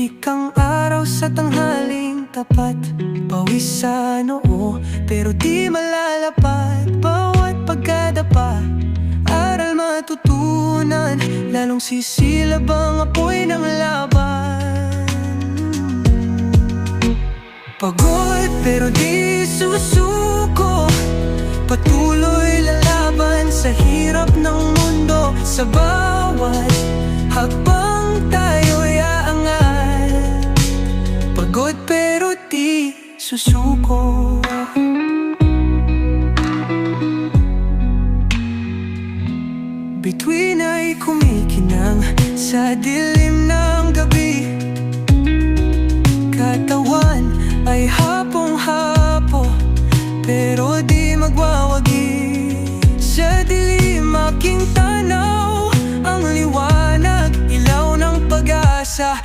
Tirik ang araw sa tanghaling tapat. Pawis sa noo pero di malalapat. Bawat pagkadapa Aral matutunan. Lalong sisilab ang apoy ng laban. Pagod pero di susuko. Patuloy lalaban sa hirap ng mundo. Sa bawat hakbang Pagod pero di susuko. Between ay kumikinang sa dilim ng gabi. Katawan ay hapong-hapo Pero di magwawagi. Sa dilim aking tanaw Ang liwanag, ilaw ng pag-asa.